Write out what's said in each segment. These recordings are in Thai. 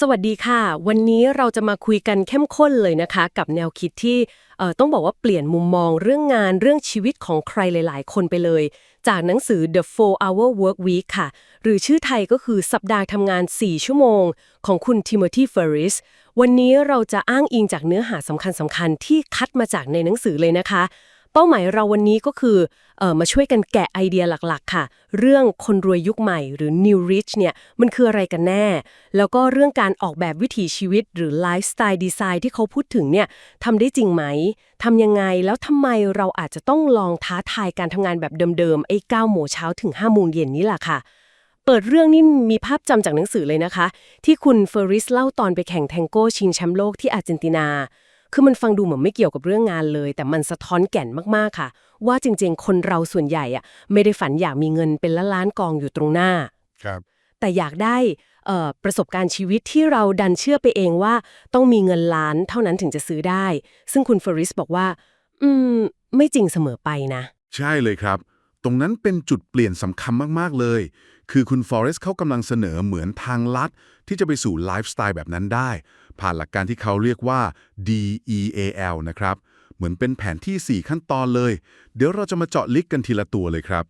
สวัสดีค่ะ วันนี้เราจะมาคุยกันเข้มข้นเลยนะคะ กับแนวคิดที่เอ่อต้องบอกว่าเปลี่ยนมุมมองเรื่องงานเรื่องชีวิตของใครหลาย ๆ คนไปเลย จากหนังสือ The 4 Hour Work Week ค่ะ หรือชื่อไทยก็คือสัปดาห์ทำงาน 4 ชั่วโมง ของคุณ Timothy Ferris วันนี้เราจะอ้างอิงจากเนื้อหาสำคัญๆที่คัดมาจากในหนังสือเลยนะคะ เป้าหมายเราวันนี้ก็คือเออมาช่วยกันแกะไอเดียหลักๆ ค่ะ เรื่องคนรวยยุคใหม่หรือ New Rich เนี่ยมันคืออะไรกันแน่ แล้วก็เรื่องการออกแบบวิถีชีวิตหรือไลฟ์สไตล์ดีไซน์ที่เขาพูดถึงเนี่ยทำได้จริงไหมทำยังไงแล้วทำไมเราอาจจะต้องลองท้าทายการทำงานแบบเดิมๆไอ้9โมงเช้าถึง5โมงเย็นนี่แหละค่ะเปิดเรื่องนี่มีภาพจำจากหนังสือเลยนะคะ ที่คุณเฟอริสเล่าตอนไปแข่งแทงโก้ชิงแชมป์โลกที่อาร์เจนตินา คือมันฟังดูเหมือนไม่เกี่ยวกับเรื่องงานเลย แต่มันสะท้อนแก่นมากๆค่ะ ว่าจริง ๆ คนเราส่วนใหญ่อะไม่ได้ฝันอยากมีเงินเป็นล้านล้านๆกองอยู่ตรงหน้า ครับ แต่อยากได้เอ่อประสบการณ์ชีวิตที่เราดันเชื่อไปเองว่า ต้องมีเงินล้านเท่านั้นถึงจะซื้อได้ ซึ่งคุณเฟอริสบอกว่า อืม ไม่จริงเสมอไปนะ ใช่เลยครับ ตรงนั้นเป็นจุดเปลี่ยนสำคัญมาก ๆ เลย คือคุณฟอเรสต์เขากำลังเสนอเหมือนทางลัดที่จะไปสู่ไลฟ์สไตล์แบบนั้นได้ ผ่านหลักการที่เขาเรียกว่า DEAL นะครับ เหมือนเป็นแผนที่ 4 ขั้นตอนเลย เดี๋ยวเราจะมาเจาะลึกกันทีละตัวเลยครับ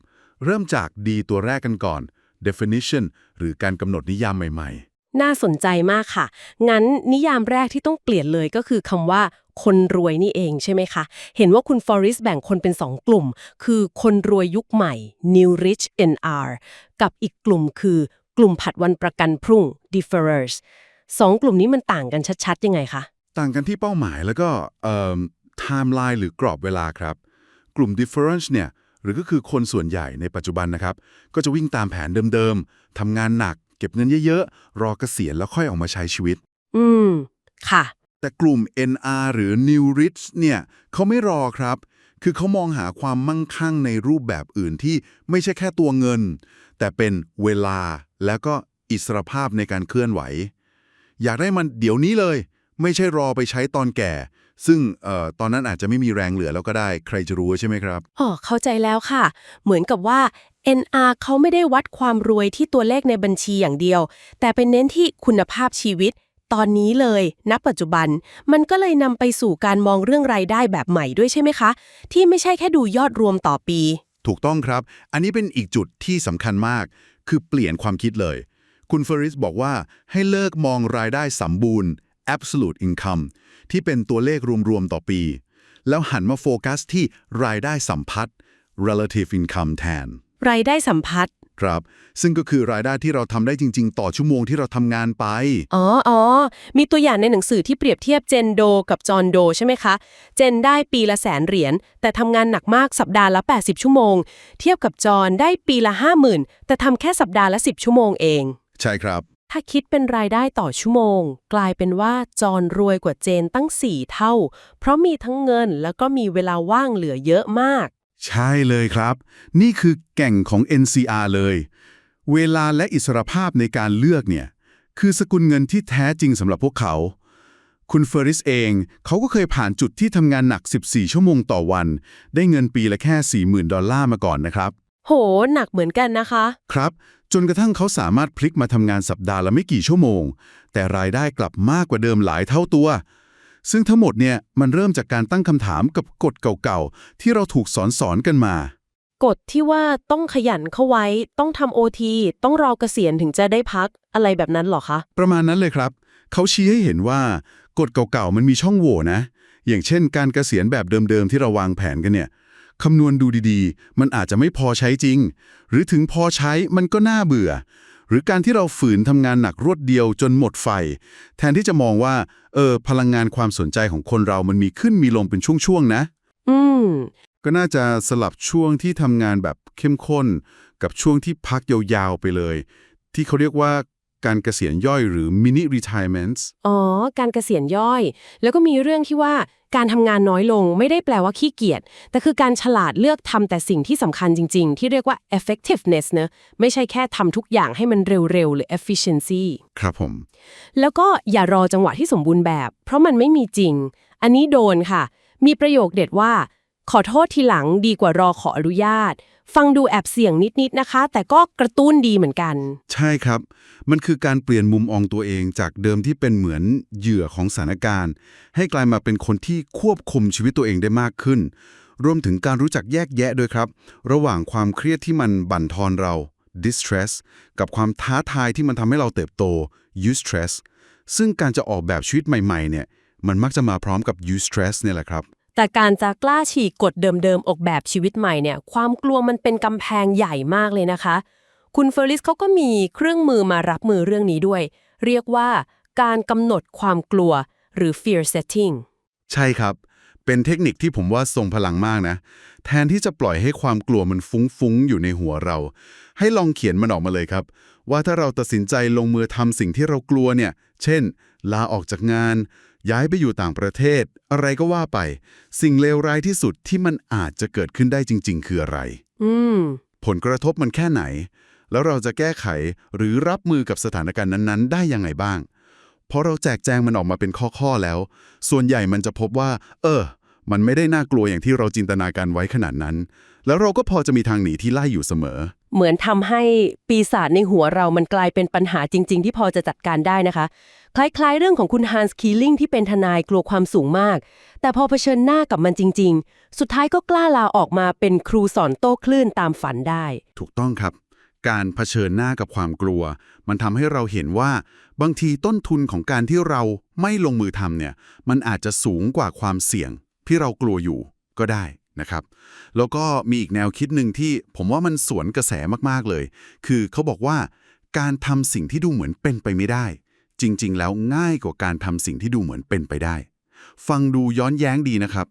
เริ่มจาก D ตัวแรกกันก่อน definition หรือการกำหนดนิยามใหม่ๆ น่าสนใจมากค่ะ งั้นนิยามแรกที่ต้องเปลี่ยนเลยก็คือคำว่าคนรวยนี่เองใช่ไหมคะ เห็นว่าคุณฟอริสแบ่งคนเป็น 2 กลุ่ม คือคนรวยยุคใหม่ New Rich NR กับอีกกลุ่มคือกลุ่มผัดวันประกันพรุ่ง Deferrers สองกลุ่มนี้มันต่างกันชัดๆ ยังไงคะๆต่างกันที่เป้าหมายแล้วก็เอ่อ timeline หรือกรอบเวลาครับ กลุ่ม difference เนี่ยหรือก็คือคนส่วนใหญ่ในปัจจุบันนะครับ ก็จะวิ่งตามแผนเดิมๆทำงานหนัก เก็บเงินเยอะๆ รอเกษียณแล้วค่อยออกมาใช้ชีวิต อืม ค่ะ แต่กลุ่ม NR หรือ New Rich เนี่ยเขาไม่รอครับ คือเขามองหาความมั่งคั่งในรูปแบบอื่นที่ไม่ใช่แค่ตัวเงิน แต่เป็นเวลาแล้วก็อิสรภาพในการเคลื่อนไหว อยากได้มันเดี๋ยวนี้เลย ไม่ใช่รอไปใช้ตอนแก่ ซึ่งเอ่อตอนนั้นอาจจะไม่มีแรงเหลือแล้วก็ได้ ใครจะรู้ใช่ไหมครับอ๋อเข้าใจแล้วค่ะ เหมือนกับว่า NR เขาไม่ได้วัดความรวยที่ตัวเลขในบัญชีอย่างเดียว แต่เป็นเน้นที่คุณภาพชีวิตตอนนี้เลย ณ ปัจจุบัน มันก็เลยนำไปสู่การมองเรื่องรายได้แบบใหม่ด้วยใช่ไหมคะ ที่ไม่ใช่แค่ดูยอดรวมต่อปี ถูกต้องครับ อันนี้เป็นอีกจุดที่สำคัญมาก คือเปลี่ยนความคิดเลย คุณเฟอริสบอกว่าให้เลิกมองรายได้สมบูรณ์ absolute income ที่เป็นตัวเลขรวม ๆ ต่อปี แล้วหันมาโฟกัสที่รายได้สัมพัทธ์ relative income แทน รายได้สัมพัทธ์ครับ ซึ่งก็คือรายได้ที่เราทำได้จริง ๆ ต่อชั่วโมงที่เราทำงานไป อ๋ออ๋อมีตัวอย่างในหนังสือที่เปรียบเทียบเจนโดกับจอห์นโดใช่ไหมคะ เจนได้ปีละแสนเหรียญ แต่ทำงานหนักมากสัปดาห์ละ 80 ชั่วโมง เทียบกับจอห์นได้ปีละ 50,000 แต่ทำแค่สัปดาห์ละ 10 ชั่วโมงเอง ใช่ครับ ถ้าคิดเป็นรายได้ต่อชั่วโมง กลายเป็นว่าจอห์นรวยกว่าเจนตั้ง 4 เท่า เพราะมีทั้งเงินแล้วก็มีเวลาว่างเหลือเยอะมาก ใช่เลยครับ นี่คือแก่งของ NCR เลย เวลาและอิสรภาพในการเลือกเนี่ย คือสกุลเงินที่แท้จริงสำหรับพวกเขา คุณเฟอริสเองเขาก็เคยผ่านจุดที่ทำงานหนัก 14 ชั่วโมงต่อวัน ได้เงินปีละแค่ 40,000 ดอลลาร์มาก่อนนะครับ โห หนักเหมือนกันนะคะ ครับ จนกระทั่งเขาสามารถพลิกมาทำงานสัปดาห์ละไม่กี่ชั่วโมง แต่รายได้กลับมากกว่าเดิมหลายเท่าตัว ซึ่งทั้งหมดเนี่ยมันเริ่มจากการตั้งคำถามกับกฎเก่าๆ ที่เราถูกสอนสอนกันมากฎที่ว่าต้องขยันเข้าไว้ ต้องทำโอทีต้องรอเกษียณถึงจะได้พักอะไรแบบนั้นเหรอคะ ประมาณนั้นเลยครับ เขาชี้ให้เห็นว่ากฎเก่าๆมันมีช่องโหว่นะ อย่างเช่น การเกษียณแบบเดิมๆที่เราวางแผนกันเนี่ย คำนวณดูดีๆ มันอาจจะไม่พอใช้จริง หรือถึงพอใช้มันก็น่าเบื่อ หรือการที่เราฝืนทำงานหนักรวดเดียวจนหมดไฟ แทนที่จะมองว่า เออ พลังงานความสนใจของคนเรามันมีขึ้นมีลงเป็นช่วงๆนะ อืม ก็น่าจะสลับช่วงที่ทำงานแบบเข้มข้น กับช่วงที่พักยาวๆไปเลย ที่เขาเรียกว่า การเกษียณย่อยหรือ mini retirements อ๋อ การเกษียณย่อย แล้วก็มีเรื่องที่ว่าการทำงานน้อยลงไม่ได้แปลว่าขี้เกียจ แต่คือการฉลาดเลือกทำแต่สิ่งที่สำคัญจริง ๆ ที่เรียกว่า effectiveness เนะไม่ใช่แค่ทำทุกอย่างให้มันเร็ว ๆ หรือ efficiency ครับผม แล้วก็อย่ารอจังหวะที่สมบูรณ์แบบ เพราะมันไม่มีจริง อันนี้โดนค่ะ มีประโยคเด็ดว่า ขอโทษทีหลังดีกว่ารอขออนุญาต ฟังดูแอบเสี่ยงนิดๆนะคะ แต่ก็กระตุ้นดีเหมือนกัน ใช่ครับ มันคือการเปลี่ยนมุมมองตัวเองจากเดิมที่เป็นเหมือนเหยื่อของสถานการณ์ ให้กลายมาเป็นคนที่ควบคุมชีวิตตัวเองได้มากขึ้น รวมถึงการรู้จักแยกแยะด้วยครับ ระหว่างความเครียดที่มันบั่นทอนเรา distress กับความท้าทายที่มันทำให้เราเติบโต eustress ซึ่งการจะออกแบบชีวิตใหม่ๆเนี่ย มันมักจะมาพร้อมกับ eustress เนี่ยแหละครับ แต่การจะกล้าฉีกกฎเดิมๆออกแบบชีวิตใหม่เนี่ยความกลัวมันเป็นกำแพงใหญ่มากเลยนะคะ คุณเฟอร์ลิสเขาก็มีเครื่องมือมารับมือเรื่องนี้ด้วย เรียกว่าการกำหนดความกลัวหรือ fear setting ใช่ครับ เป็นเทคนิคที่ผมว่าทรงพลังมากนะ แทนที่จะปล่อยให้ความกลัวมันฟุ้งๆ อยู่ในหัวเรา ให้ลองเขียนมันออกมาเลยครับ ว่าถ้าเราตัดสินใจลงมือทำสิ่งที่เรากลัวเนี่ย เช่น ลาออกจากงาน ย้ายไปอยู่ต่างประเทศ อะไรก็ว่าไป สิ่งเลวร้ายที่สุดที่มันอาจจะเกิดขึ้นได้จริง ๆ คืออะไร อืม ผลกระทบมันแค่ไหน แล้วเราจะแก้ไขหรือรับมือกับสถานการณ์นั้นๆ ได้ยังไงบ้างพอเราแจกแจงมันออกมาเป็นข้อๆแล้ว ส่วนใหญ่มันจะพบว่า เออ มันไม่ได้น่ากลัวอย่างที่เราจินตนาการไว้ขนาดนั้น แล้วเราก็พอจะมีทางหนีที่ไล่อยู่เสมอ เหมือนทำให้ปีศาจในหัวเรามันกลายเป็นปัญหาจริง ๆ ที่พอจะจัดการได้นะคะ คล้ายๆ เรื่องของคุณฮันส์คีลิงที่เป็นทนายกลัวความสูงมาก แต่พอเผชิญหน้ากับมันจริง ๆ สุดท้ายก็กล้าลาออกมาเป็นครูสอนโต้คลื่นตามฝันได้ ถูกต้องครับ การเผชิญหน้ากับความกลัว มันทำให้เราเห็นว่า บางทีต้นทุนของการที่เราไม่ลงมือทำเนี่ย มันอาจจะสูงกว่าความเสี่ยงที่เรากลัวอยู่ก็ได้ นะครับ แล้วก็มีอีกแนวคิดหนึ่งที่ผมว่ามันสวนกระแสมากๆเลย คือเขาบอกว่าการทำสิ่งที่ดูเหมือนเป็นไปไม่ได้ จริง ๆ แล้วง่ายกว่าการทำสิ่งที่ดูเหมือนเป็นไปได้ ฟังดูย้อนแย้งดีนะครับ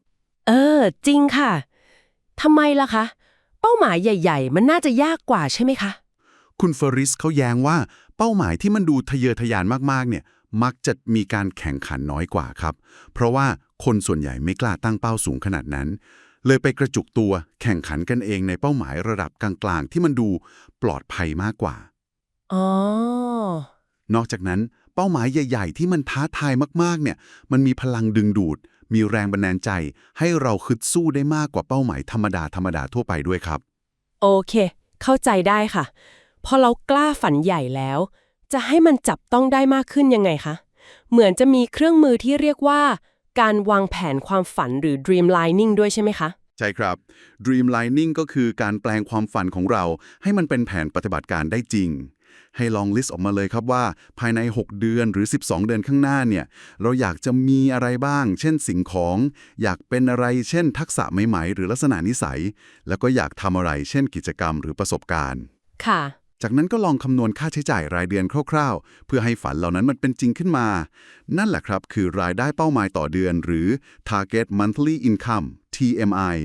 เออ จริงค่ะทำไมล่ะคะ เป้าหมายใหญ่ ๆ มันน่าจะยากกว่าใช่ไหมคะ คุณเฟอริสเขาแย้งว่าเป้าหมายที่มันดูทะเยอทะยานมากๆเนี่ยมักจะมีการแข่งขันน้อยกว่าครับ เพราะว่าคนส่วนใหญ่ไม่กล้าตั้งเป้าสูงขนาดนั้น เลยไปกระจุกตัวแข่งขันกันเองในเป้าหมายระดับกลางๆ ที่มันดูปลอดภัยมากกว่า อ๋อ นอกจากนั้นเป้าหมายใหญ่ ๆ ที่มันท้าทายมากๆ เนี่ย มันมีพลังดึงดูด มีแรงบันดาลใจ ให้เราคึดสู้ได้มากกว่าเป้าหมายธรรมดาธรรมดาทั่วไปด้วยครับ โอเค เข้าใจได้ค่ะ พอเรากล้าฝันใหญ่แล้ว จะให้มันจับต้องได้มากขึ้นยังไงคะ เหมือนจะมีเครื่องมือที่เรียกว่า การวางแผนความฝันหรือ dreamlining ด้วยใช่ไหมคะ ใช่ครับ Dreamlining ก็คือการแปลงความฝันของเรา ให้มันเป็นแผนปฏิบัติการได้จริง ให้ลองลิสต์ออกมาเลยครับว่า ภายใน 6 เดือนหรือ 12 เดือนข้างหน้าเนี่ย เราอยากจะมีอะไรบ้าง เช่นสิ่งของ อยากเป็นอะไร เช่น ทักษะใหม่ๆ หรือลักษณะนิสัย แล้วก็อยากทำอะไร เช่น กิจกรรมหรือประสบการณ์ ค่ะ จากนั้นก็ลองคำนวณค่าใช้จ่ายรายเดือนคร่าวๆ เพื่อให้ฝันเหล่านั้นมันเป็นจริงขึ้นมา นั่นแหละครับ คือรายได้เป้าหมายต่อเดือน หรือ Target Monthly Income TMI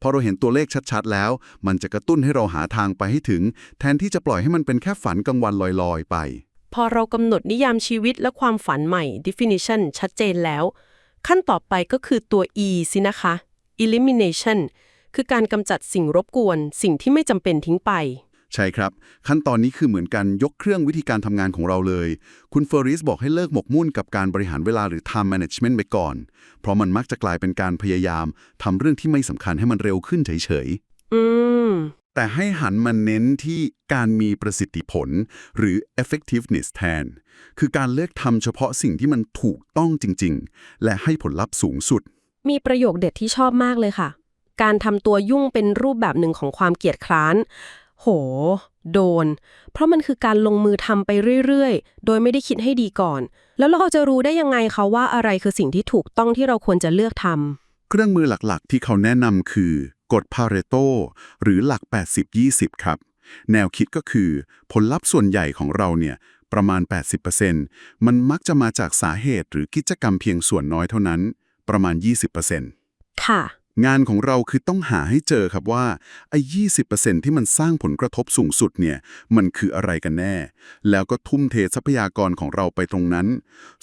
พอเราเห็นตัวเลขชัดๆ แล้ว มันจะกระตุ้นให้เราหาทางไปให้ถึง แทนที่จะปล่อยให้มันเป็นแค่ฝันกลางวันลอยๆ ไป พอเรากำหนดนิยามชีวิตและความฝันใหม่ definition ชัดเจนแล้ว ขั้นต่อไปก็คือตัว E สินะคะ elimination คือการกำจัดสิ่งรบกวน สิ่งที่ไม่จำเป็นทิ้งไป ใช่ครับ ขั้นตอนนี้คือเหมือนกันยกเครื่องวิธีการทำงานของเราเลย คุณเฟอริสบอกให้เลิกหมกมุ่นกับการบริหารเวลาหรือ time management ไปก่อน เพราะมันมักจะกลายเป็นการพยายามทำเรื่องที่ไม่สำคัญให้มันเร็วขึ้นเฉยๆอืมแต่ให้หันมาเน้นที่การมีประสิทธิผลหรือ effectiveness แทน คือการเลือกทำเฉพาะสิ่งที่มันถูกต้องจริง ๆ และให้ผลลัพธ์สูงสุด มีประโยคเด็ดที่ชอบมากเลยค่ะ การทำตัวยุ่งเป็นรูปแบบหนึ่งของความเกียจคร้าน โห โดน เพราะมันคือการลงมือทำไปเรื่อยๆ โดยไม่ได้คิดให้ดีก่อน แล้วเราจะรู้ได้ยังไงคะว่าอะไรคือสิ่งที่ถูกต้องที่เราควรจะเลือกทำเครื่องมือหลักๆ ที่เขาแนะนำคือกฎพาเรโตหรือหลัก 80-20 ครับ แนวคิดก็คือ ผลลัพธ์ส่วนใหญ่ของเราเนี่ยประมาณ 80%มันมักจะมาจากสาเหตุหรือกิจกรรมเพียงส่วนน้อยเท่านั้น ประมาณ 20%ค่ะ งานของเราคือต้องหาให้เจอครับว่าไอ้20%ที่มันสร้างผลกระทบสูงสุดเนี่ยมันคืออะไรกันแน่ แล้วก็ทุ่มเททรัพยากรของเราไปตรงนั้น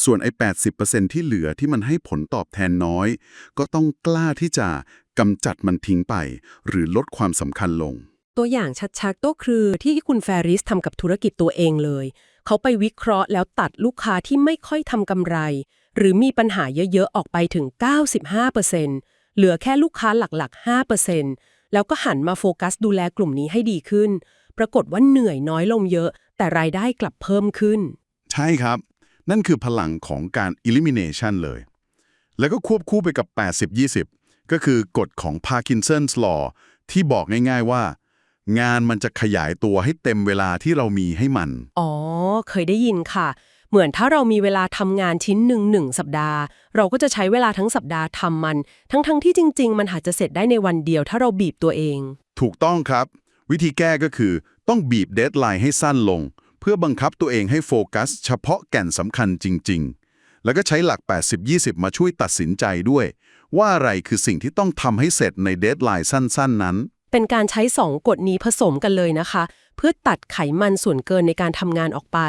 ส่วนไอ้80%ที่เหลือที่มันให้ผลตอบแทนน้อย ก็ต้องกล้าที่จะกำจัดมันทิ้งไป หรือลดความสำคัญลง ตัวอย่างชัดๆก็คือที่คุณแฟริสทำกับธุรกิจตัวเองเลย เขาไปวิเคราะห์แล้วตัดลูกค้าที่ไม่ค่อยทำกำไร หรือมีปัญหาเยอะๆออกไปถึง 95% เหลือแค่ลูกค้าหลักๆ 5%แล้วก็หันมาโฟกัสดูแลกลุ่มนี้ให้ดีขึ้น ปรากฏว่าเหนื่อยน้อยลงเยอะ แต่รายได้กลับเพิ่มขึ้น ใช่ครับ นั่นคือพลังของการ elimination เลย แล้วก็ควบคู่ไปกับ 80-20 ก็คือกฎของ Parkinson's law ที่บอกง่ายๆว่า งานมันจะขยายตัวให้เต็มเวลาที่เรามีให้มัน อ๋อ เคยได้ยินค่ะ เหมือนถ้าเรามีเวลาทำงานชิ้นหนึ่งหนึ่งสัปดาห์ เราก็จะใช้เวลาทั้งสัปดาห์ทำมัน ทั้งๆทที่จริง ๆ มันอาจจะเสร็จได้ในวันเดียวถ้าเราบีบตัวเอง ถูกต้องครับ วิธีแก้ก็คือ ต้องบีบเดทไลน์ให้สั้นลง เพื่อบังคับตัวเองให้โฟกัส เฉพาะแก่นสำคัญจริง ๆ แล้วก็ใช้หลัก 80-20 มาช่วยตัดสินใจด้วย ว่าอะไรคือสิ่งที่ต้องทำให้เสร็จในเดทไลน์สั้น ๆ นั้น เป็นการใช้สองกฎนี้ผสมกันเลยนะคะ เพื่อตัดไขมันส่วนเกินในการทำงานออกไป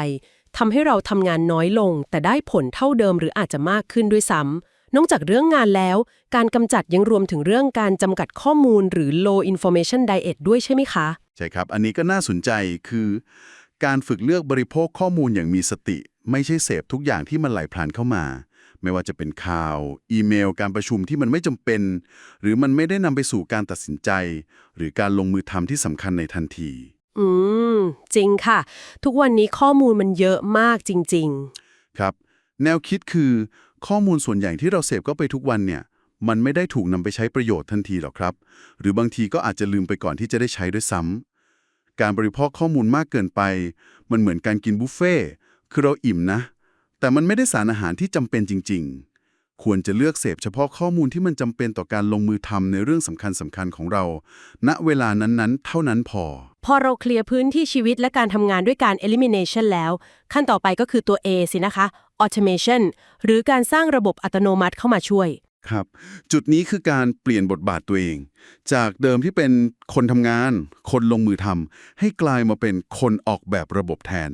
ทำให้เราทำงานน้อยลง แต่ได้ผลเท่าเดิมหรืออาจจะมากขึ้นด้วยซ้ำนอกจากเรื่องงานแล้ว การกำจัดยังรวมถึงเรื่องการจำกัดข้อมูลหรือ low information diet ด้วยใช่ไหมคะ ใช่ครับ อันนี้ก็น่าสนใจคือ การฝึกเลือกบริโภคข้อมูลอย่างมีสติ ไม่ใช่เสพทุกอย่างที่มันไหลพลันเข้ามา ไม่ว่าจะเป็นข่าว อีเมล การประชุมที่มันไม่จำเป็น หรือมันไม่ได้นำไปสู่การตัดสินใจ หรือการลงมือทำที่สำคัญในทันที อืม จริงค่ะ ทุกวันนี้ข้อมูลมันเยอะมากจริง ครับ แนวคิดคือข้อมูลส่วนใหญ่ที่เราเสพก็ไปทุกวันเนี่ย มันไม่ได้ถูกนำไปใช้ประโยชน์ทันทีหรอกครับ หรือบางทีก็อาจจะลืมไปก่อนที่จะได้ใช้ด้วยซ้ำการบริโภคข้อมูลมากเกินไป มันเหมือนการกินบุฟเฟ่ต์คือเราอิ่มนะ แต่มันไม่ได้สารอาหารที่จำเป็นจริง ๆ ควรจะเลือกเสพเฉพาะข้อมูลที่มันจำเป็นต่อการลงมือทำในเรื่องสำคัญสำคัญๆของเรา ณเวลานั้นๆ เท่านั้นพอ พอเราเคลียร์พื้นที่ชีวิตและการทำงานด้วยการ elimination แล้ว ขั้นต่อไปก็คือตัว A สินะคะ automation หรือการสร้างระบบอัตโนมัติเข้ามาช่วย ครับ จุดนี้คือการเปลี่ยนบทบาทตัวเอง จากเดิมที่เป็นคนทำงาน คนลงมือทำให้กลายมาเป็นคนออกแบบระบบแทน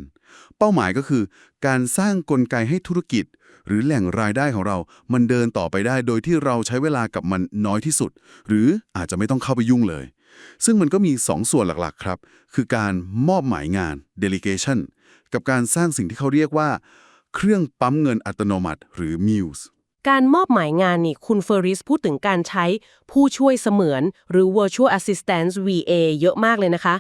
เป้าหมายก็คือ การสร้างกลไกให้ธุรกิจ หรือแหล่งรายได้ของเรา มันเดินต่อไปได้โดยที่เราใช้เวลากับมันน้อยที่สุด หรืออาจจะไม่ต้องเข้าไปยุ่งเลย ซึ่งมันก็มี 2 ส่วนหลักๆครับ คือการมอบหมายงาน delegation กับการสร้างสิ่งที่เขาเรียกว่า เครื่องปั๊มเงินอัตโนมัติ หรือ Muse การมอบหมายงานนี่คุณเฟอริสพูดถึงการใช้ผู้ช่วยเสมือน หรือ virtual assistant VA เยอะมากเลยนะคะ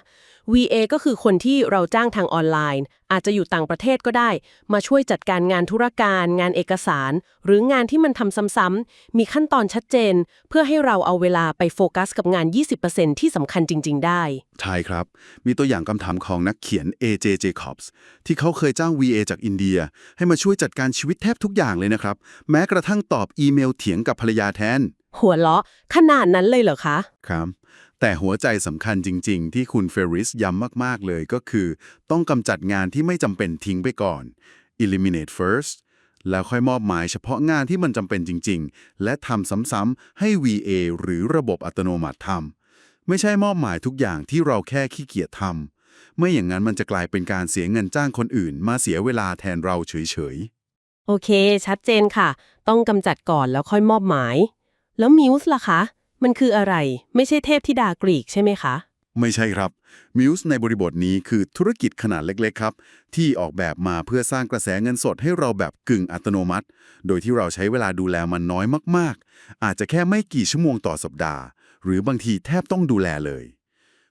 VA ก็คือคนที่เราจ้างทางออนไลน์ อาจจะอยู่ต่างประเทศก็ได้ มาช่วยจัดการงานธุรการ งานเอกสาร หรืองานที่มันทำซ้ำๆมีขั้นตอนชัดเจน เพื่อให้เราเอาเวลาไปโฟกัสกับงาน 20%ที่สำคัญจริง ๆ ได้ ใช่ครับ มีตัวอย่างคำถามของนักเขียน A.J. Jacobs ที่เขาเคยจ้าง VA จากอินเดีย ให้มาช่วยจัดการชีวิตแทบทุกอย่างเลยนะครับ แม้กระทั่งตอบอีเมลเถียงกับภรรยาแทน หัวเราะขนาดนั้นเลยเหรอคะ ครับ แต่หัวใจสำคัญจริง ๆ ที่คุณเฟริสย้ำมาก ๆ เลยก็คือ ต้องกำจัดงานที่ไม่จำเป็นทิ้งไปก่อน eliminate first แล้วค่อยมอบหมายเฉพาะงานที่มันจำเป็นจริง ๆ และทำซ้ำๆให้ VA หรือระบบอัตโนมัติทำไม่ใช่มอบหมายทุกอย่างที่เราแค่ขี้เกียจทำไม่อย่างนั้นมันจะกลายเป็นการเสียเงินจ้างคนอื่น มาเสียเวลาแทนเราเฉยๆ โอเค ชัดเจนค่ะ ต้องกำจัดก่อนแล้วค่อยมอบหมาย แล้วมิวส์ล่ะคะ มันคืออะไร ไม่ใช่เทพธิดากรีกใช่ไหมคะ ไม่ใช่ครับ Muse ในบริบทนี้คือธุรกิจขนาดเล็ก ๆ ครับ ที่ออกแบบมาเพื่อสร้างกระแสเงินสดให้เราแบบกึ่งอัตโนมัติ โดยที่เราใช้เวลาดูแลมันน้อยมากๆ อาจจะแค่ไม่กี่ชั่วโมงต่อสัปดาห์ หรือบางทีแทบต้องดูแลเลย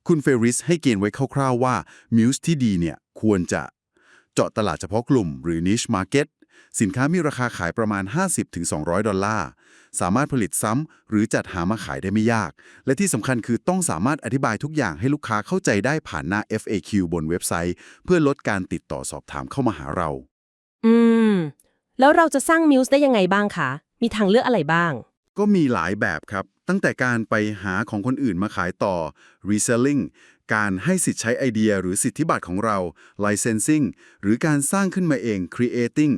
คุณเฟริสให้เกณฑ์ไว้คร่าวๆว่า Muse ที่ดีเนี่ยควรจะเจาะตลาดเฉพาะกลุ่มหรือ niche market สินค้ามีราคาขายประมาณ 50-200 ดอลลาร์ สามารถผลิตซ้ำหรือจัดหามาขายได้ไม่ยาก และที่สำคัญคือต้องสามารถอธิบายทุกอย่างให้ลูกค้าเข้าใจได้ผ่านหน้า FAQ บนเว็บไซต์ เพื่อลดการติดต่อสอบถามเข้ามาหาเรา อืม แล้วเราจะสร้างมิวส์ได้ยังไงบ้างคะ มีทางเลือกอะไรบ้าง ก็มีหลายแบบครับ ตั้งแต่การไปหาของคนอื่นมาขายต่อ reselling การให้สิทธิ์ใช้ไอเดียหรือสิทธิบัตรของเรา licensing หรือการสร้างขึ้นมาเอง creating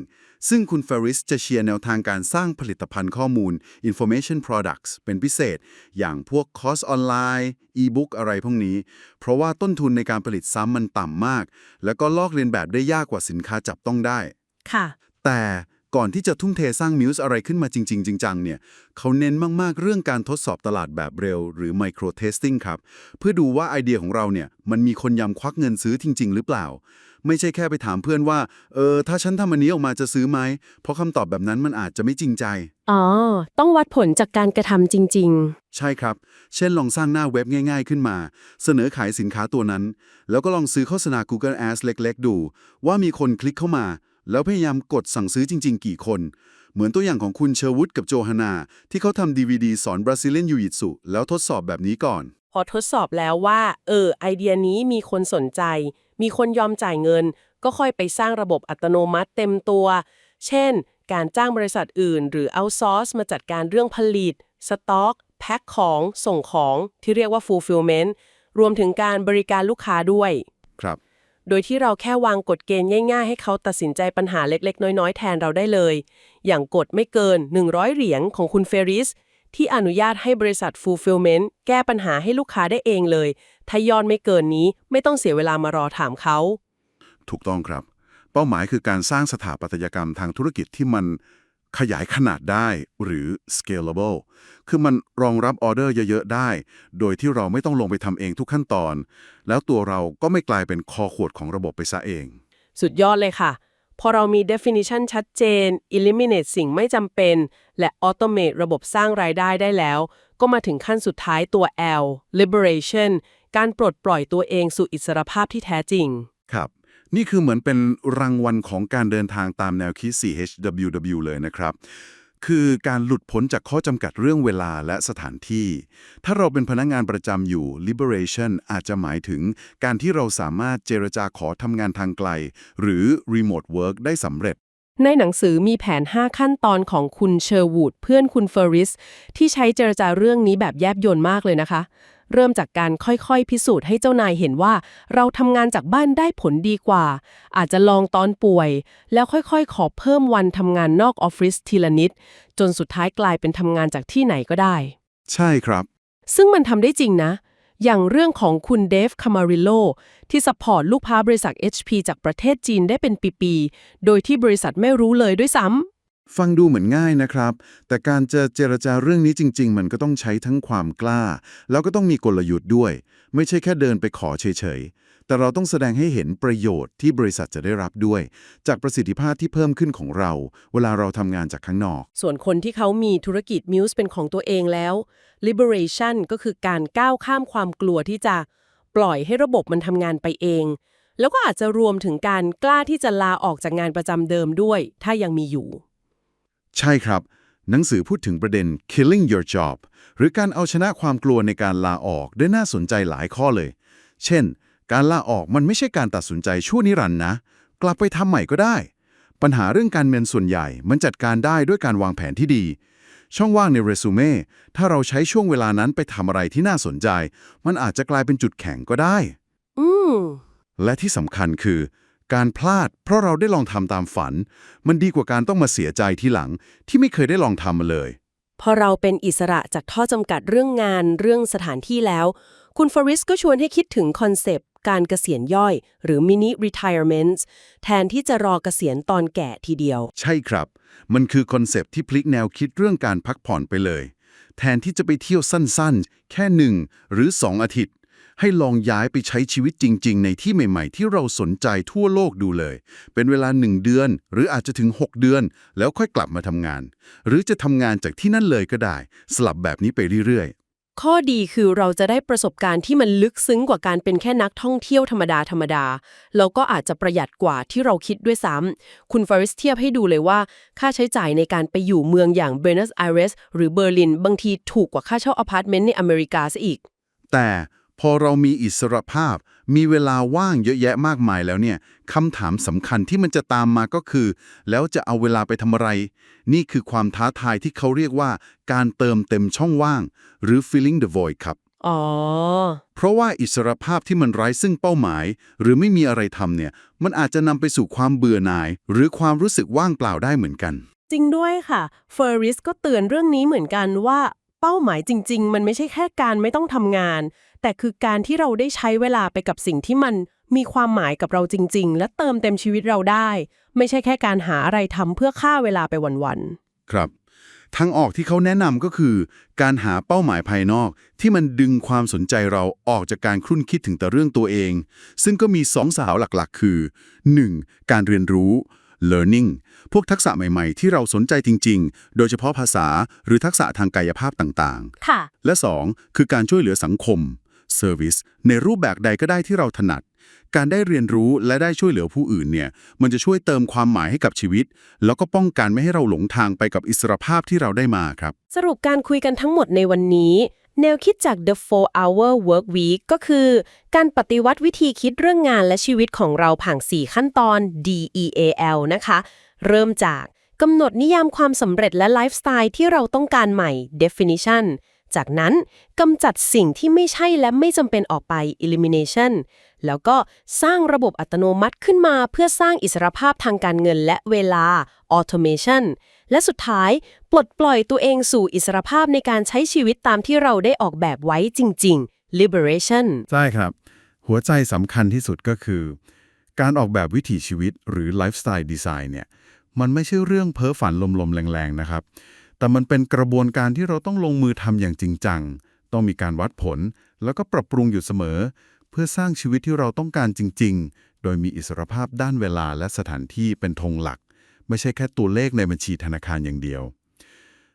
ซึ่งคุณเฟริสจะเชียร์แนวทางการสร้างผลิตภัณฑ์ข้อมูล information products เป็นพิเศษ อย่างพวกคอร์สออนไลน์ e-book อะไรพวกนี้ เพราะว่าต้นทุนในการผลิตซ้ำมันต่ำมาก แล้วก็ลอกเลียนแบบได้ยากกว่าสินค้าจับต้องได้ ค่ะ แต่ก่อนที่จะทุ่มเทสร้างมิวส์อะไรขึ้นมาจริง ๆ จังๆ เนี่ย เขาเน้นมาก ๆ เรื่องการทดสอบตลาดแบบเร็ว หรือ micro testing ครับ เพื่อดูว่าไอเดียของเราเนี่ย มันมีคนยำควักเงินซื้อจริง ๆ หรือเปล่า ไม่ใช่แค่ไปถามเพื่อนว่า เออ ถ้าฉันทำอันนี้ออกมาจะซื้อไหม เพราะคำตอบแบบนั้นมันอาจจะไม่จริงใจ อ๋อ ต้องวัดผลจากการกระทำจริง ใช่ครับ เช่นลองสร้างหน้าเว็บง่ายๆขึ้นมา เสนอขายสินค้าตัวนั้น แล้วก็ลองซื้อโฆษณา Google Ads เล็กๆ ดู ว่ามีคนคลิกเข้ามา แล้วพยายามกดสั่งซื้อจริง ๆ กี่คน เหมือนตัวอย่างของคุณเชอร์วุฒกับโจฮานาที่เขาทำ DVD สอนบราซิเลียนยูยิตสุแล้วทดสอบแบบนี้ก่อนพอทดสอบแล้วว่า เออ ไอเดียนี้มีคนสนใจ มีคนยอมจ่ายเงิน ก็ค่อยไปสร้างระบบอัตโนมัติเต็มตัว เช่น การจ้างบริษัทอื่น หรือเอาซอร์สมาจัดการเรื่องผลิต สต็อก แพ็คของ ส่งของที่เรียกว่า fulfillment รวมถึงการบริการลูกค้าด้วย ครับ โดยที่เราแค่วางกฎเกณฑ์ง่ายๆ ให้เขาตัดสินใจปัญหาเล็กๆ น้อยๆ แทนเราได้เลย อย่างกฎไม่เกิน 100 เหรียญของคุณเฟริส ที่อนุญาตให้บริษัท Fulfillment แก้ปัญหาให้ลูกค้าได้เองเลย ถ้ายอดไม่เกินนี้ไม่ต้องเสียเวลามารอถามเขา ถูกต้องครับ เป้าหมายคือการสร้างสถาปัตยกรรมทางธุรกิจที่มันขยายขนาดได้หรือ scalable คือมันรองรับออเดอร์เยอะ ๆ ได้ โดยที่เราไม่ต้องลงไปทำเองทุกขั้นตอน แล้วตัวเราก็ไม่กลายเป็นคอขวดของระบบไปซะเอง สุดยอดเลยค่ะ พอเรามี definition ชัดเจน eliminate สิ่งไม่จำเป็น และ automate ระบบสร้างรายได้ได้แล้ว ก็มาถึงขั้นสุดท้ายตัว L liberation การปลดปล่อยตัวเองสู่อิสรภาพที่แท้จริง ครับ นี่คือเหมือนเป็นรางวัลของการเดินทางตามแนวคิด 4HWW เลยนะครับ คือการหลุดพ้นจากข้อจำกัดเรื่องเวลาและสถานที่ ถ้าเราเป็นพนักงานประจำอยู่ liberation อาจจะหมายถึงการที่เราสามารถเจรจาขอทำงานทางไกล หรือ remote work ได้สำเร็จ ในหนังสือมีแผน 5 ขั้นตอนของคุณเชอร์วูดเพื่อนคุณเฟอริส ที่ใช้เจรจาเรื่องนี้แบบแยบยลมากเลยนะคะ เริ่มจากการค่อยๆ พิสูจน์ให้เจ้านายเห็นว่า เราทำงานจากบ้านได้ผลดีกว่า อาจจะลองตอนป่วย แล้วค่อยๆ ขอเพิ่มวันทำงานนอกออฟฟิศทีละนิด จนสุดท้ายกลายเป็นทำงานจากที่ไหนก็ได้ ใช่ครับ ซึ่งมันทำได้จริงนะ อย่างเรื่องของคุณเดฟคามาริโลที่สปอร์ตลูกค้าบริษัท HP จากประเทศจีนได้เป็นปีๆ โดยที่บริษัทไม่รู้เลยด้วยซ้ำ ฟังดูเหมือนง่ายนะครับ แต่การจะเจรจาเรื่องนี้จริง ๆ มันก็ต้องใช้ทั้งความกล้า แล้วก็ต้องมีกลยุทธ์ด้วย ไม่ใช่แค่เดินไปขอเฉยๆ แต่เราต้องแสดงให้เห็นประโยชน์ที่บริษัทจะได้รับด้วย จากประสิทธิภาพที่เพิ่มขึ้นของเรา เวลาเราทำงานจากข้างนอก ส่วนคนที่เขามีธุรกิจมิวส์เป็นของตัวเองแล้ว liberation ก็คือการก้าวข้ามความกลัวที่จะปล่อยให้ระบบมันทำงานไปเอง แล้วก็อาจจะรวมถึงการกล้าที่จะลาออกจากงานประจำเดิมด้วย ถ้ายังมีอยู่ ใช่ครับ หนังสือพูดถึงประเด็น killing your job หรือการเอาชนะความกลัวในการลาออกได้น่าสนใจหลายข้อเลย เช่น การลาออกมันไม่ใช่การตัดสินใจชั่วนิรันดร์นะ กลับไปทำใหม่ก็ได้ ปัญหาเรื่องการเงินส่วนใหญ่ มันจัดการได้ด้วยการวางแผนที่ดี ช่องว่างในเรซูเม่ถ้าเราใช้ช่วงเวลานั้นไปทำอะไรที่น่าสนใจ มันอาจจะกลายเป็นจุดแข็งก็ได้ อืมและที่สำคัญคือ การพลาด เพราะเราได้ลองทำตามฝัน มันดีกว่าการต้องมาเสียใจทีหลัง ที่ไม่เคยได้ลองทำมาเลย พอเราเป็นอิสระจากข้อจำกัดเรื่องงานเรื่องสถานที่แล้ว คุณฟอริสก็ชวนให้คิดถึงคอนเซปต์การเกษียณย่อย หรือ mini retirement แทนที่จะรอเกษียณตอนแก่ทีเดียว ใช่ครับ มันคือคอนเซปต์ที่พลิกแนวคิดเรื่องการพักผ่อนไปเลย แทนที่จะไปเที่ยวสั้นๆ แค่หนึ่งหรือสองอาทิตย์ ให้ลองย้ายไปใช้ชีวิตจริง ๆ ในที่ใหม่ ๆ ที่เราสนใจทั่วโลกดูเลย เป็นเวลาหนึ่งเดือน หรืออาจจะถึง 6 เดือน แล้วค่อยกลับมาทำงาน หรือจะทำงานจากที่นั่นเลยก็ได้ สลับแบบนี้ไปเรื่อยข้อดีคือเราจะได้ประสบการณ์ที่มันลึกซึ้งกว่าการเป็นแค่นักท่องเที่ยวธรรมดาธรรมดาแล้วก็อาจจะประหยัดกว่าที่เราคิดด้วยซ้ำคุณฟอริสเทียบให้ดูเลยว่า ค่าใช้จ่ายในการไปอยู่เมืองอย่างเบเนสไอเรสหรือเบอร์ลิน บางทีถูกกว่าค่าเช่าอพาร์ตเมนต์ในอเมริกาซะอีกๆแต่ พอเรามีอิสรภาพ มีเวลาว่างเยอะแยะมากมายแล้วเนี่ยคำถามสำคัญที่มันจะตามมาก็คือ แล้วจะเอาเวลาไปทำอะไร นี่คือความท้าทายที่เขาเรียกว่า การเติมเต็มช่องว่าง หรือ filling the void ครับ อ๋อ เพราะว่าอิสรภาพที่มันไร้ซึ่งเป้าหมาย หรือไม่มีอะไรทำเนี่ย มันอาจจะนำไปสู่ความเบื่อหน่าย หรือความรู้สึกว่างเปล่าได้เหมือนกัน จริงด้วยค่ะเฟอริสก็เตือนเรื่องนี้เหมือนกันว่าเป้าหมายจริง ๆ มันไม่ใช่แค่การไม่ต้องทำงาน แต่คือการที่เราได้ใช้เวลาไปกับสิ่งที่มันมีความหมายกับเราจริง ๆ และเติมเต็มชีวิตเราได้ ไม่ใช่แค่การหาอะไรทำเพื่อฆ่าเวลาไปวันๆครับทางออกที่เขาแนะนำก็คือ การหาเป้าหมายภายนอก ที่มันดึงความสนใจเราออกจากการครุ่นคิดถึงแต่เรื่องตัวเอง ซึ่งก็มีสองสาวหลักๆ คือ 1. การเรียนรู้ learning พวกทักษะใหม่ๆ ที่เราสนใจจริง ๆ โดยเฉพาะภาษาหรือทักษะทางกายภาพต่างๆ ค่ะ และ 2. คือการช่วยเหลือสังคม Service ในรูปแบบใดก็ได้ที่เราถนัด การได้เรียนรู้และได้ช่วยเหลือผู้อื่นเนี่ยมันจะช่วยเติมความหมายให้กับชีวิต แล้วก็ป้องกันไม่ให้เราหลงทางไปกับอิสรภาพที่เราได้มาครับ สรุปการคุยกันทั้งหมดในวันนี้ แนวคิดจาก The 4 Hour Work Week ก็คือ การปฏิวัติวิธีคิดเรื่องงานและชีวิตของเราผ่าน4ขั้นตอน DEAL นะคะ เริ่มจากกำหนดนิยามความสำเร็จและไลฟ์สไตล์ที่เราต้องการใหม่ definition จากนั้นกำจัดสิ่งที่ไม่ใช่และไม่จำเป็นออกไป elimination แล้วก็สร้างระบบอัตโนมัติขึ้นมาเพื่อสร้างอิสรภาพทางการเงินและเวลา automation และสุดท้ายปลดปล่อยตัวเองสู่อิสรภาพในการใช้ชีวิตตามที่เราได้ออกแบบไว้จริง ๆ liberation ใช่ครับ หัวใจสำคัญที่สุดก็คือ การออกแบบวิถีชีวิตหรือไลฟ์สไตล์ดีไซน์เนี่ย มันไม่ใช่เรื่องเพ้อฝันลมๆแรงๆนะครับ แต่มันเป็นกระบวนการที่เราต้องลงมือทำอย่างจริงจัง ต้องมีการวัดผล แล้วก็ปรับปรุงอยู่เสมอ เพื่อสร้างชีวิตที่เราต้องการจริง ๆ โดยมีอิสรภาพด้านเวลาและสถานที่เป็นธงหลัก ไม่ใช่แค่ตัวเลขในบัญชีธนาคารอย่างเดียว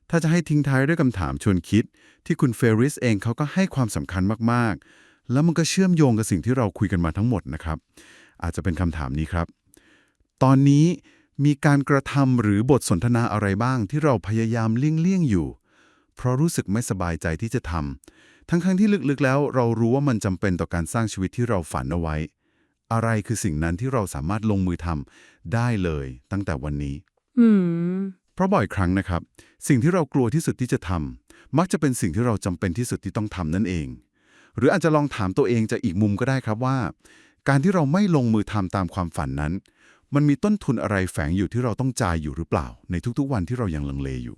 ถ้าจะให้ทิ้งท้ายด้วยคำถามชวนคิด ที่คุณเฟริสเองเขาก็ให้ความสำคัญมากๆ แล้วมันก็เชื่อมโยงกับสิ่งที่เราคุยกันมาทั้งหมดนะครับ อาจจะเป็นคำถามนี้ครับ ตอนนี้ มีการกระทำหรือบทสนทนาอะไรบ้างที่เราพยายามเลี่ยงๆอยู่ เพราะรู้สึกไม่สบายใจที่จะทำทั้งๆที่ลึกๆแล้ว เรารู้ว่ามันจำเป็นต่อการสร้างชีวิตที่เราฝันเอาไว้ อะไรคือสิ่งนั้นที่เราสามารถลงมือทำได้เลยตั้งแต่วันนี้ อืมเพราะบ่อยครั้งนะครับ สิ่งที่เรากลัวที่สุดที่จะทำมักจะเป็นสิ่งที่เราจำเป็นที่สุดที่ต้องทำนั่นเอง หรืออาจจะลองถามตัวเองจากอีกมุมก็ได้ครับว่า การที่เราไม่ลงมือทำตามความฝันนั้น มันมีต้นทุนอะไรแฝงอยู่ที่เราต้องจ่ายอยู่หรือเปล่า ในทุกๆวันที่เรายังลังเลอยู่